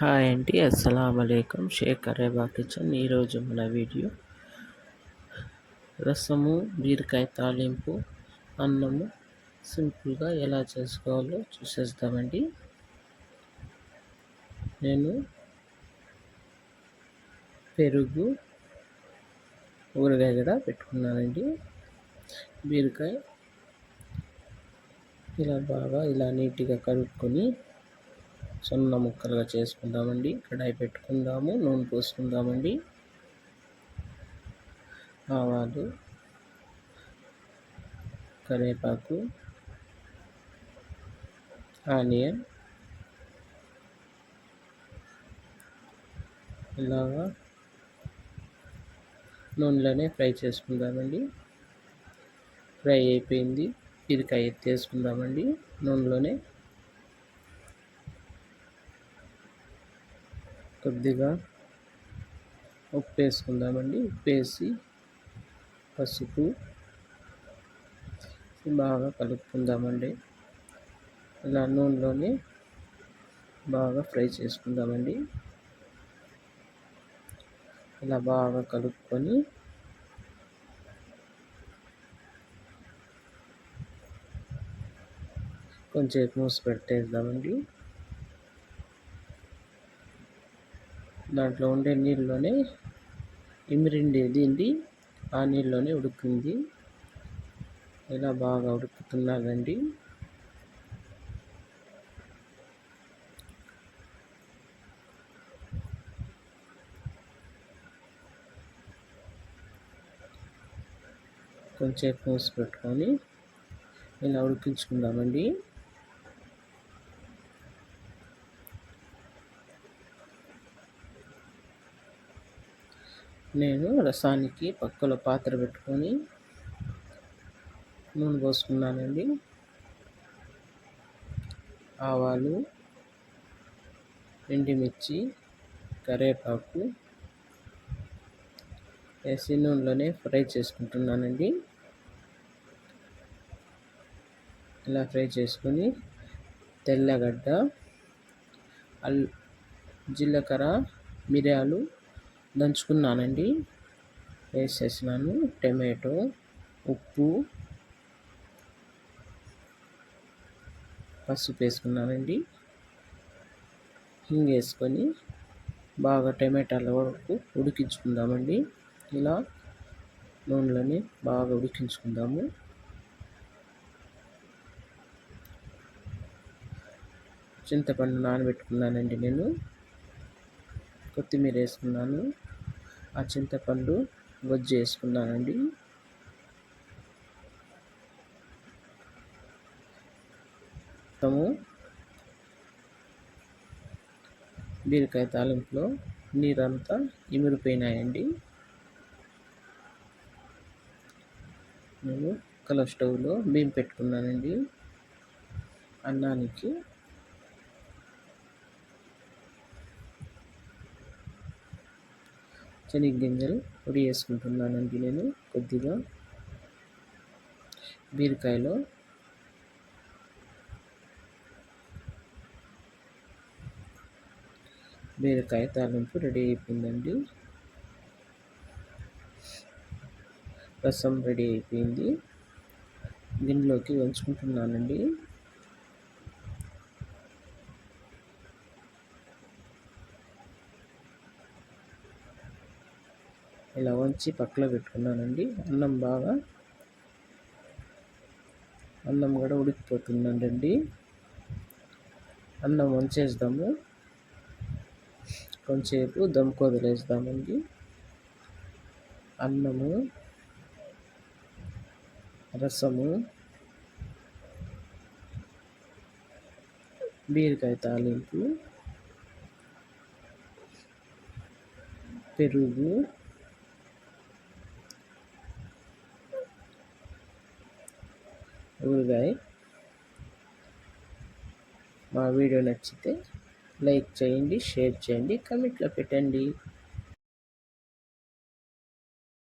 Hi అండి అస్సలం అయికం షేక్ అరేబా కిచెన్ ఈరోజు మన వీడియో రసము బీరకాయ తాలింపు అన్నము సింపుల్గా ఎలా చేసుకోవాలో చూసేద్దామండి. నేను పెరుగు ఊరగాయ కూడా పెట్టుకున్నానండి. బీరకాయ ఇలా బాగా ఇలా నీట్గా కలుపుకొని సన్న ముక్కలుగా చేసుకుందామండి. కడాయి పెట్టుకుందాము నూనె పోసుకుందామండి. ఆవాలు కరివేపాకు ఆనియన్ ఇలాగా నూనెలోనే ఫ్రై చేసుకుందామండి. ఫ్రై అయిపోయింది. ఇది కై ఎత్తేసుకుందామండి. నూనెలోనే కొద్దిగా ఉప్పు వేసుకుందామండి. ఉప్పు వేసి పసుపు బాగా కలుపుకుందామండి. ఇలా నూనెలోనే బాగా ఫ్రై చేసుకుందామండి. ఇలా బాగా కలుపుకొని కొంచెం మూసి పెట్టేద్దామండి. దాంట్లో ఉండే నీళ్ళలోనే ఇమిరిండేది ఏంటి ఆ నీళ్ళలోనే ఉడుకుంది. ఇలా బాగా ఉడుకుతున్నదండి. కొంచెం మూసి పెట్టుకొని ఇలా ఉడికించుకుందామండి. నేను రసానికి పక్కలో పాత్ర పెట్టుకొని నూనె పోసుకున్నానండి. ఆవాలు ఎండిమిర్చి కరివేపాకు వేసి నూనెలోనే ఫ్రై చేసుకుంటున్నానండి. ఇలా ఫ్రై చేసుకొని తెల్లగడ్డ అల్ జీలకర్ర మిరియాలు దంచుకున్నానండి. వేసేసినాను. టమాటో ఉప్పు పసుపు వేసుకున్నానండి. హింగ్ వేసుకొని బాగా టమాటాల వరకు ఉడికించుకుందామండి. ఇలా నూనెలని బాగా ఉడికించుకుందాము. చింతపండు నానబెట్టుకున్నానండి నేను. కొత్తిమీర వేసుకున్నాను ఆ చింతపండు గొజ్జు వేసుకున్నానండి. మొత్తము బీరకాయ తాలింపులో నీరంతా ఇమిరిపోయినాయండి నేను కలర్ స్టవ్లో బియ్యం పెట్టుకున్నానండి. అన్నానికి గింజలు పొడి వేసుకుంటున్నానండి నేను కొద్దిగా. బీరకాయలో. బీరకాయ తాలింపు రెడీ అయిపోయిందండి. రసం రెడీ అయిపోయింది. దీనిలోకి వంచుకుంటున్నానండి. ఇలా వంచి పక్కలో పెట్టుకున్నానండి. అన్నం బాగా అన్నం కూడా ఉడికిపోతుందండి. అన్నం వంచేద్దాము. కొంచెంసేపు దమ్కు వదిలేద్దామండి. అన్నము రసము బీరకాయ తాలింపు పెరుగు ఊరగాయ మా వీడియో నచ్చితే లైక్ చేయండి షేర్ చేయండి కమెంట్లో పెట్టండి.